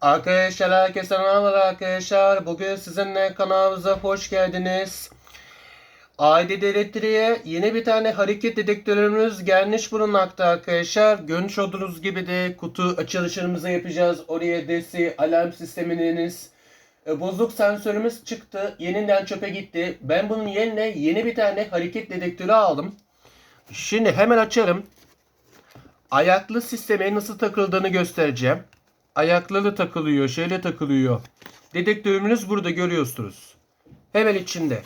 Arkadaşlar herkese merhaba arkadaşlar. Bugün sizinle kanalımıza hoş geldiniz. Aile Elektriğe yeni bir tane hareket dedektörümüz gelmiş bulunmakta arkadaşlar. Görmüş olduğunuz gibi de kutu açılışımızı yapacağız. Oraya DESI alarm sisteminiz e, bozuk sensörümüz çıktı. Yeniden çöpe gitti. Ben bunun yerine yeni bir tane hareket dedektörü aldım. Şimdi hemen açarım. Ayaklı sisteme nasıl takıldığını göstereceğim. Ayakları takılıyor, şeyle takılıyor. Dedektörümüz burada görüyorsunuz. Hemen içinde.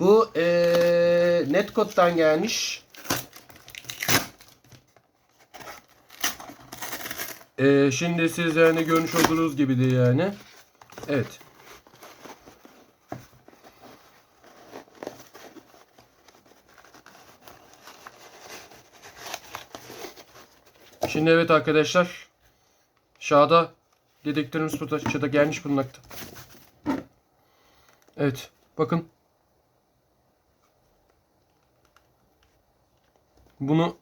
Bu eee Netcode'dan gelmiş. Eee, şimdi siz yani görmüş olduğunuz gibi de yani. Evet. Şimdi evet arkadaşlar. Şahada dedektörümüz burada çata gelmiş bulunmakta. Evet. Bakın. Bunu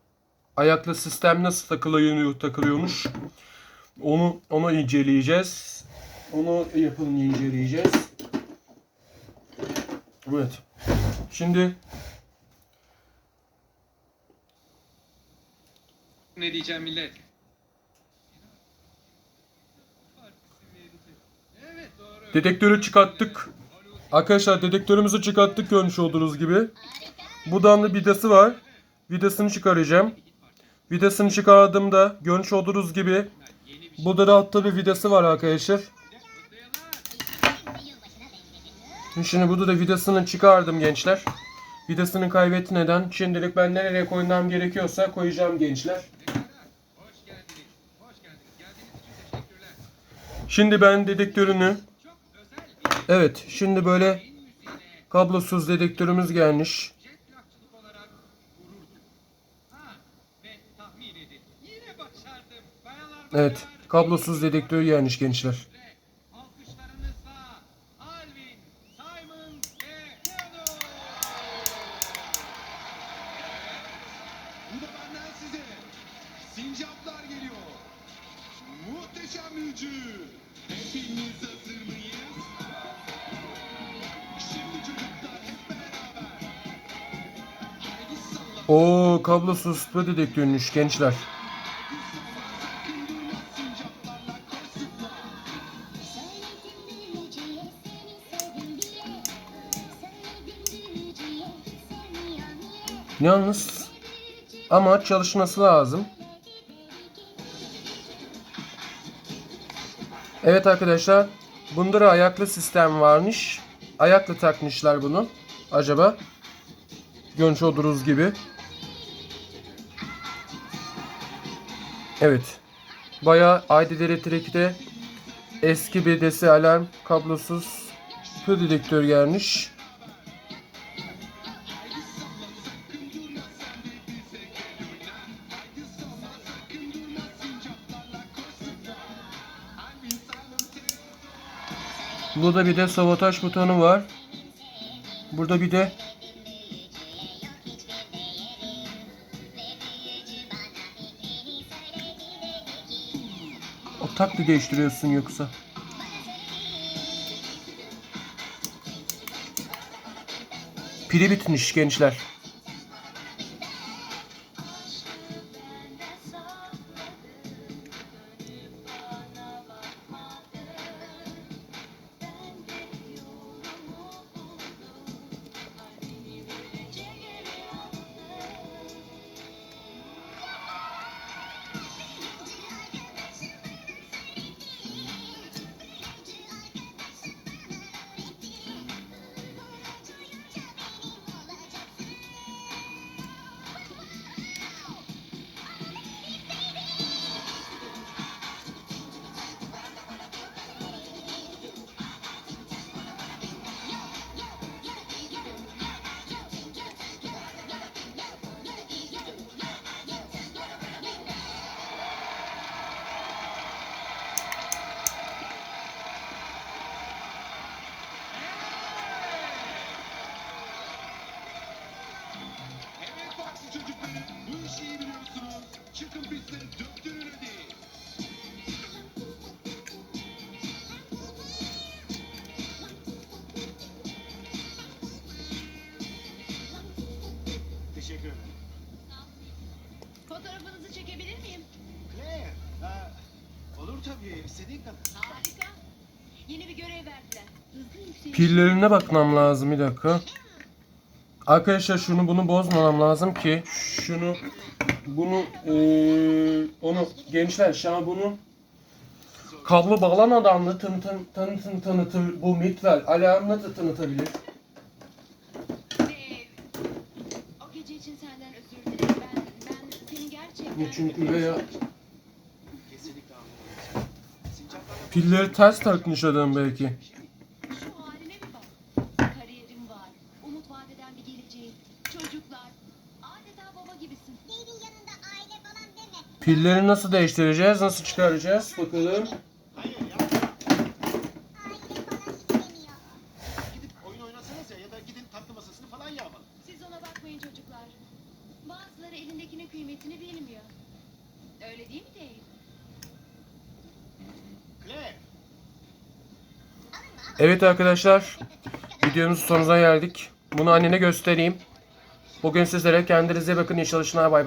ayaklı sistem nasıl takılıyor, takılıyormuş. Onu onu inceleyeceğiz. Onu yapalım inceleyeceğiz. Evet. Şimdi diyeceğim millet? Dedektörü çıkarttık. Arkadaşlar dedektörümüzü çıkarttık görmüş olduğunuz gibi. Buradan da vidası var. Vidasını çıkaracağım. Vidasını çıkardığımda görmüş olduğunuz gibi burada da altta bir vidası var arkadaşlar. Şimdi burada da vidasını çıkardım gençler. Vidasını kaybetmeden şimdilik ben nereye koymam gerekiyorsa koyacağım gençler. Hoş geldiniz. Hoş geldiniz. Geldiğiniz için teşekkürler. Şimdi ben dedektörünü Evet şimdi böyle kablosuz dedektörümüz gelmiş. Evet kablosuz dedektör gelmiş gençler. Sincaplar geliyor. Muhteşem büyücü. Oo kablosuz bu dedektörmüş gençler. Yalnız ama çalışması lazım. Evet arkadaşlar. Bunda da ayaklı sistem varmış. Ayaklı takmışlar bunu. Acaba? Görmüş olduğunuz gibi. Evet. Bayağı Aydil Elektrik'te eski bir alarm kablosuz pil dedektör gelmiş. Burada bir de sabotaj butonu var. Burada bir de o taklı değiştiriyorsun yoksa. Pili bitmiş gençler. Teşekkür ederim. Fotoğrafınızı çekebilir miyim? Claire, ha, olur tabii istediğin kadar. Harika. Yeni bir görev verdiler. Hızlı yükseliş. Pillerine bakmam lazım bir dakika. Arkadaşlar şunu bunu bozmamam lazım ki şunu bunu eee, onu gençler şuna bunu kablo bağlamadan da tın tın tın tın tanıtır bu mitvel alarmla da tanıtabilir. O gece için senden özür dilerim. Ben, ben seni gerçekten... Çünkü veya pilleri ters takmış adam belki. Şu haline bir bak. Kariyerim var. Umut vadeden bir geleceğim. Çocuklar. Adeta baba gibisin. Dave'in yanında aile falan deme. Pilleri nasıl değiştireceğiz? Nasıl çıkaracağız? Bakalım. Hayır ya. Aile falan istemiyor. Gidip oyun oynasanız ya ya da gidin tatlı masasını falan yağmalın. Siz ona bakmayın çocuklar. Bazıları elindekinin kıymetini bilmiyor. Öyle değil mi Dave? Claire. Evet arkadaşlar. Videomuzun sonuna geldik. Bunu annene göstereyim. Bugün sizlere kendinize bakın. İyi çalışmalar. Bay bay.